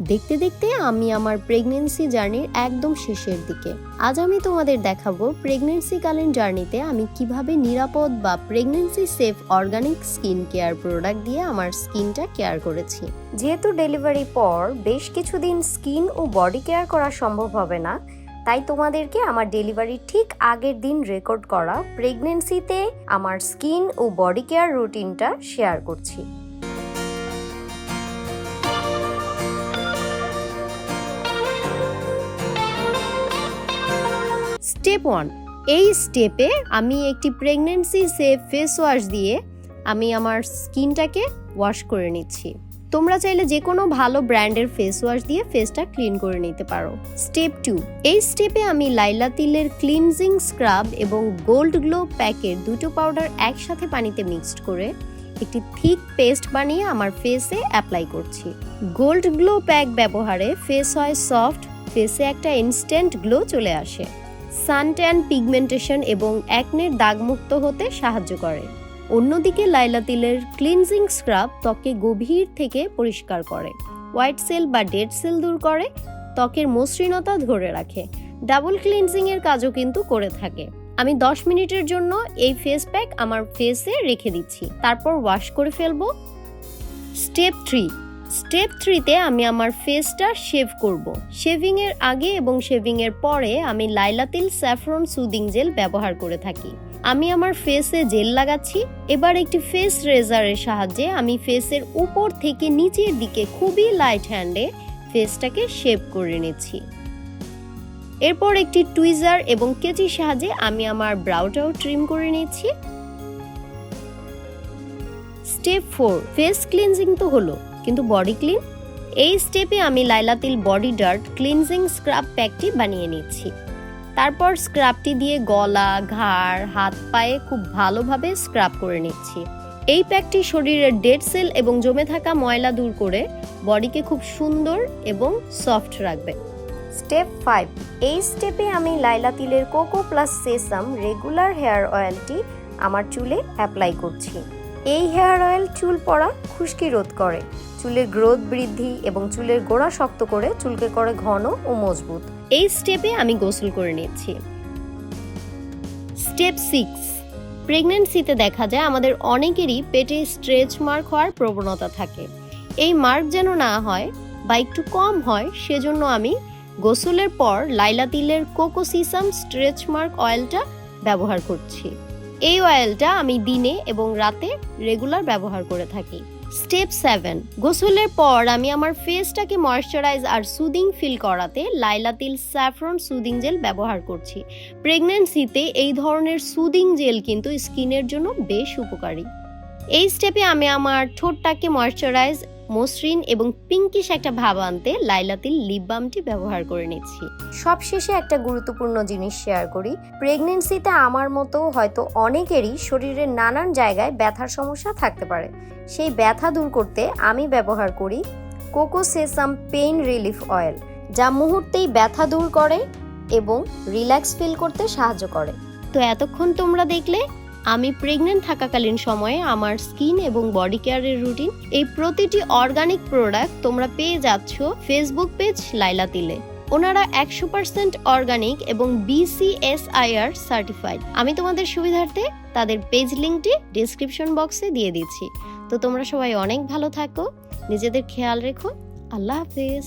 দেখতে দেখতে আমি আমার প্রেগনেন্সি জার্নির একদম শেষের দিকে। আজ আমি তোমাদের দেখাবো প্রেগনেন্সি প্রেগনেন্সিকালীন জার্নিতে আমি কীভাবে নিরাপদ বা pregnancy safe organic skin care product দিয়ে আমার স্কিনটা কেয়ার করেছি। যেহেতু ডেলিভারি পর বেশ কিছুদিন স্কিন ও বডি কেয়ার করা সম্ভব হবে না, তাই তোমাদেরকে আমার ডেলিভারির ঠিক আগের দিন রেকর্ড করা প্রেগনেন্সিতে আমার স্কিন ও বডি কেয়ার রুটিনটা শেয়ার করছি। স্টেপ ওয়ান এই স্টেপে আমি একটি প্রেগনেন্সি সেফ ফেস ওয়াশ দিয়ে আমি আমার স্কিনটাকে ওয়াশ করে নিচ্ছি। তোমরা চাইলে যে কোনো ভালো ব্র্যান্ডের ফেস ওয়াশ দিয়ে ফেসটা ক্লিন করে নিতে পারো। স্টেপ টু এই স্টেপে আমি লাইলা তিলের ক্লিনজিং স্ক্রাব এবং গোল্ড গ্লো প্যাকের দুটো পাউডার একসাথে পানিতে মিক্সড করে একটি থিক পেস্ট বানিয়ে আমার ফেসে অ্যাপ্লাই করছি। গোল্ড গ্লো প্যাক ব্যবহারে ফেস হয় সফট ফেসে একটা ইনস্ট্যান্ট গ্লো চলে আসে। সানট্যান পিগমেন্টেশন এবং অ্যাকনের দাগমুক্ত হতে সাহায্য করে। অন্যদিকে লাইলা তিলের ক্লিনজিং স্ক্রাব ত্বকে গভীর থেকে পরিষ্কার করে। হোয়াইট সেল বা ডেড সেল দূর করে, ত্বকের মসৃণতা ধরে রাখে। ডাবল ক্লিনজিং এর কাজও কিন্তু করে থাকে। আমি 10 মিনিটের জন্য এই ফেস প্যাক আমার ফেসে রেখে দিচ্ছি। তারপর ওয়াশ করে ফেলব। স্টেপ থ্রি স্টেপ থ্রিতে আমি আমার ফেসটা শেভ করব। শেভিং এর আগে এবং শেভিং এর পরে আমি লাইলাতিল স্যাফরন সুদিং জেল ব্যবহার করে থাকি। আমি আমার ফেসে জেল লাগাচ্ছি। এবার একটি ফেস রেজারের সাহায্যে আমি ফেসের উপর থেকে নিচের দিকে খুবই লাইট হ্যান্ডে ফেসটাকে শেভ করে নিচ্ছি। এরপর একটি টুইজার এবং কেচির সাহায্যে আমি আমার ব্রাউটাও ট্রিম করে নিচ্ছি। স্টেপ ফোর ফেস ক্লিনজিং তো হলো। কিন্তু বডি ক্লিন এই স্টেপে আমি Lailatil body dirt cleansing scrub প্যাকটি বানিয়ে নিচ্ছি। তারপর স্ক্রাবটি দিয়ে গলা, ঘাড়, হাত পায়ে খুব ভালোভাবে স্ক্রাব করে নিচ্ছি। এই প্যাকটি শরীরের ডেড সেল এবং জমে থাকা ময়লা দূর করে বডিকে খুব সুন্দর এবং সফট রাখবে। স্টেপ ফাইভ এই স্টেপে আমি লাইলা তিলের coco plus sesame regular hair অয়েলটি আমার চুলে অ্যাপ্লাই করছি। এই হেয়ার অয়েল চুল পড়া খুশকি রোধ করে। চুলের গ্রোথ বৃদ্ধি এবং চুলের গোড়া শক্ত করে চুলকে করে ঘন ও মজবুত। এই স্টেপে আমি গোসল করে নিচ্ছি। Step six. প্রেগনেন্সিতে দেখা যায় আমাদের অনেকেরই পেটে স্ট্রেচ মার্ক হওয়ার প্রবণতা থাকে। এই মার্ক যেন না হয় বা একটু কম হয়, সেজন্য আমি গোসলের পর লাইলা তিলের কোকোসিসাম স্ট্রেচ মার্ক অয়েলটা ব্যবহার করছি। এই অয়েলটা আমি দিনে এবং রাতে রেগুলার ব্যবহার করে থাকি। স্টেপ সেভেন গোসলের পর আমি আমার ফেসটাকে ময়শ্চারাইজ আর সুদিং ফিল করাতে লাইলা তিল স্যাফরন সুদিং জেল ব্যবহার করছি। প্রেগনেন্সিতে এই ধরনের সুদিং জেল কিন্তু স্কিনের জন্য বেশ উপকারী। এই স্টেপে আমি আমার ঠোঁটটাকে ময়শ্চারাইজ মসৃণ এবং পিঙ্কিশ একটা ভাব আনতে লাইলাতিল লিপ বামটি ব্যবহার করে নিচ্ছি। সবশেষে একটা গুরুত্বপূর্ণ জিনিস শেয়ার করি। প্রেগনেন্সিতে আমার মতো হয়তো অনেকেরই শরীরের নানান জায়গায় ব্যথার সমস্যা থাকতে পারে। সেই ব্যথা দূর করতে আমি ব্যবহার করি coco sesame pain relief oil যা মুহূর্তেই ব্যথা দূর করে এবং রিল্যাক্স ফিল করতে সাহায্য করে। তো এতক্ষণ তোমরা দেখলে আমি প্রেগনেন্ট থাকাকালীন সময়ে আমার স্কিন এবং বডি কেয়ারের রুটিন এই প্রতিটি অর্গানিক প্রোডাক্ট তোমরা পেয়ে যাচ্ছ ফেসবুক পেজ লাইলা তিলে। ওনারা একশো পার্সেন্ট অর্গানিক এবং বিসিএসআইআর সার্টিফাইড আমি তোমাদের সুবিধার্থে তাদের পেজ লিঙ্কটি ডিসক্রিপশন বক্সে দিয়ে দিচ্ছি। তো তোমরা সবাই অনেক ভালো থাকো, নিজেদের খেয়াল রেখো। আল্লাহ হাফিজ।